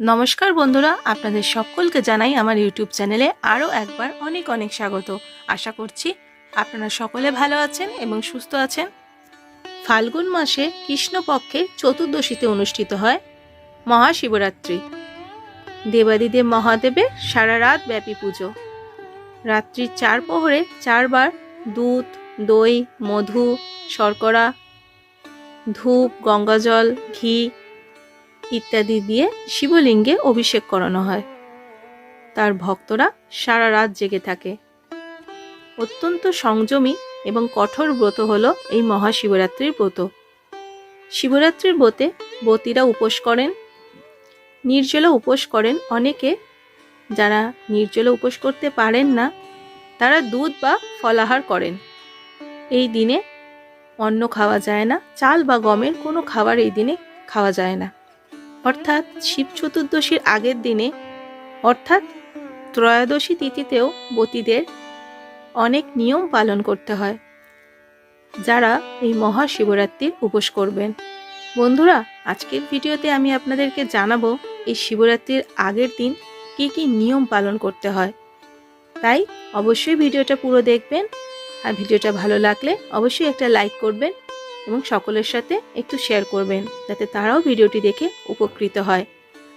নমস্কার বন্ধুরা, আপনাদের সকলকে জানাই আমার ইউটিউব চ্যানেলে আরও একবার অনেক অনেক স্বাগত। আশা করছি আপনারা সকলে ভালো আছেন এবং সুস্থ আছেন। ফাল্গুন মাসে কৃষ্ণপক্ষে চতুর্দশীতে অনুষ্ঠিত হয় মহাশিবরাত্রি। দেবাদিদেব মহাদেবের সারা রাত ব্যাপী পুজো। রাত্রির চার প্রহরে চারবার দুধ, দই, মধু, শর্করা, ধূপ, গঙ্গাজল, ঘি ইত্যাদি দিয়ে শিবলিঙ্গে অভিষেক করানো হয়। তার ভক্তরা সারা রাত জেগে থাকে। অত্যন্ত সংযমী এবং কঠোর ব্রত হল এই মহাশিবরাত্রির ব্রত। শিবরাত্রির ব্রতে বতীরা উপোস করেন, নির্জলা উপোস করেন অনেকে। যারা নির্জলা উপোস করতে পারেন না, তারা দুধ বা ফলাহার করেন। এই দিনে অন্ন খাওয়া যায় না, চাল বা গমের কোনো খাবার এই দিনে খাওয়া যায় না। অর্থাৎ শিব চতুর্দশীর আগের দিনে, অর্থাৎ ত্রয়োদশী তিথিতেও বতীদের অনেক নিয়ম পালন করতে হয়, যারা এই মহাশিবরাত্রির উপোস করবেন। বন্ধুরা, আজকের ভিডিওতে আমি আপনাদেরকে জানাব, এই শিবরাত্রির আগের দিন কি কি নিয়ম পালন করতে হয়। তাই অবশ্যই ভিডিওটা পুরো দেখবেন, আর ভিডিওটা ভালো লাগলে অবশ্যই একটা লাইক করবেন এবং সকলের সাথে একটু শেয়ার করবেন, যাতে তারাও ভিডিওটি দেখে উপকৃত হয়।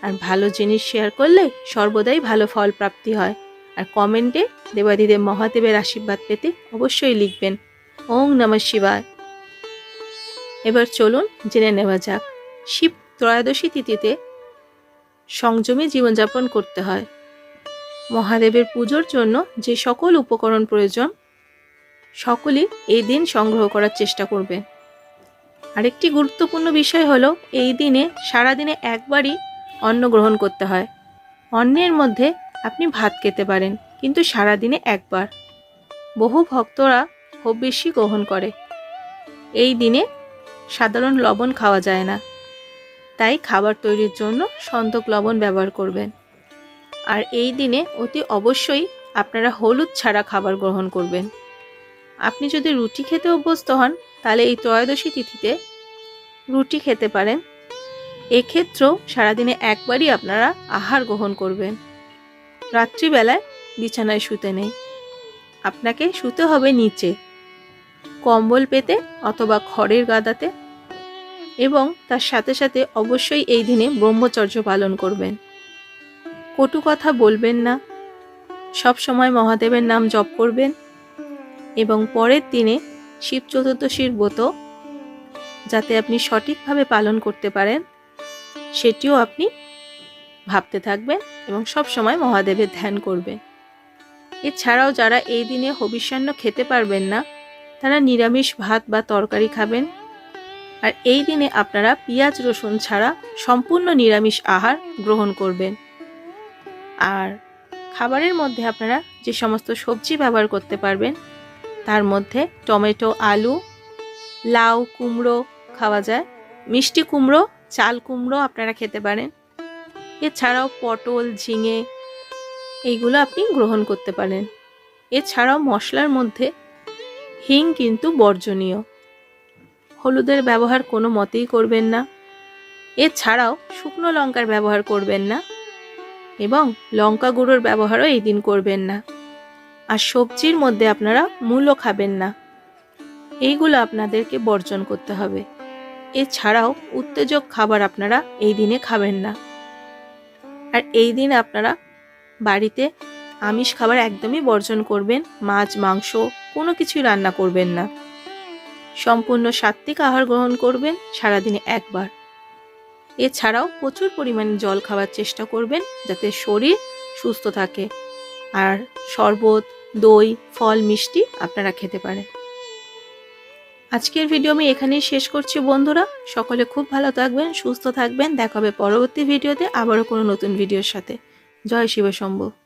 আর ভালো জিনিস শেয়ার করলে সর্বদাই ভালো ফল প্রাপ্তি হয়। আর কমেন্টে দেবাদিদেব মহাদেবের আশীর্বাদ পেতে অবশ্যই লিখবেন। ওং নম শিবায়। এবার চলুন জেনে নেওয়া যাক। শিব ত্রয়োদশী তিথিতে সংযমে জীবনযাপন করতে হয়। মহাদেবের পুজোর জন্য যে সকল উপকরণ প্রয়োজন, সকলেই এই দিন সংগ্রহ করার চেষ্টা করবেন আরেকটি গুরুত্বপূর্ণ বিষয় হলো, এই দিনে, সারাদিনে একবারই অন্ন গ্রহণ করতে হয়। অন্নের মধ্যে আপনি ভাত খেতে পারেন, কিন্তু সারাদিনে একবার। বহু ভক্তরা খুব বেশি গ্রহণ করে। এই দিনে সাধারণ লবণ খাওয়া যায় না। তাই খাবার তৈরির জন্য সন্তক লবণ ব্যবহার করবেন। আর এই দিনে অতি অবশ্যই আপনারা হলুদ ছাড়া খাবার গ্রহণ করবেন। আপনি যদি রুটি খেতে অভ্যস্ত হন, তাহলে এই ত্রয়োদশী তিথিতে রুটি খেতে পারেন। এক্ষেত্রেও সারাদিনে একবারই আপনারা আহার গ্রহণ করবেন। রাত্রিবেলায় বিছানায় শুতে নেই। আপনাকে শুতে হবে নিচে। কম্বল পেতে অথবা খড়ের গাদাতে এবং তার সাথে সাথে অবশ্যই এই দিনে ব্রহ্মচর্য পালন করবেন। কটু কথা বলবেন না। সব সময় মহাদেবের নাম জপ করবেন। এবং পরের দিনে শিব চতুর্দশীর ব্রত যাতে আপনি সঠিকভাবে পালন করতে পারেন, সেটিও আপনি ভাবতে থাকবেন এবং সব সময় মহাদেবের ধ্যান করবেন। এছাড়াও যারা এই দিনে হবিষ্যান্ন খেতে পারবেন না, তারা নিরামিষ ভাত বা তরকারি খাবেন। আর এই দিনে আপনারা পেঁয়াজ রসুন ছাড়া সম্পূর্ণ নিরামিষ আহার গ্রহণ করবেন। আর খাবারের মধ্যে আপনারা যে সমস্ত সবজি ব্যবহার করতে পারবেন তার মধ্যে টমেটো, আলু, লাউ কুমড়ো খাওয়া যায়। মিষ্টি কুমড়ো, চাল কুমড়ো আপনারা খেতে পারেন। এছাড়াও পটল, ঝিঙে, এইগুলো আপনি গ্রহণ করতে পারেন। এছাড়াও মশলার মধ্যে হিং কিন্তু বর্জনীয়। হলুদের ব্যবহার কোনো মতেই করবেন না। এছাড়াও শুকনো লঙ্কার ব্যবহার করবেন না এবং লঙ্কা গুঁড়োর ব্যবহারও এই দিন করবেন না। আর সবজির মধ্যে আপনারা মূলও খাবেন না। এইগুলো আপনাদেরকে বর্জন করতে হবে। এছাড়াও উত্তেজক খাবার আপনারা এই দিনে খাবেন না। আর এই দিন আপনারা বাড়িতে আমিষ খাবার একদমই বর্জন করবেন, মাছ, মাংস, কোনো কিছুই রান্না করবেন না। সম্পূর্ণ সাত্ত্বিক আহার গ্রহণ করবেন সারাদিনে একবার। এছাড়াও প্রচুর পরিমাণে জল খাওয়ার চেষ্টা করবেন যাতে শরীর সুস্থ থাকে। আর শরবত দই, ফল, মিষ্টি আপনারা খেতে পারেন। আজকের ভিডিও আমি এখানেই শেষ করছি বন্ধুরা। সকলে খুব ভালো থাকবেন, সুস্থ থাকবেন। দেখাবে পরবর্তী ভিডিওতে আবারও কোনো নতুন ভিডিওর সাথে। জয় শিব শম্ভু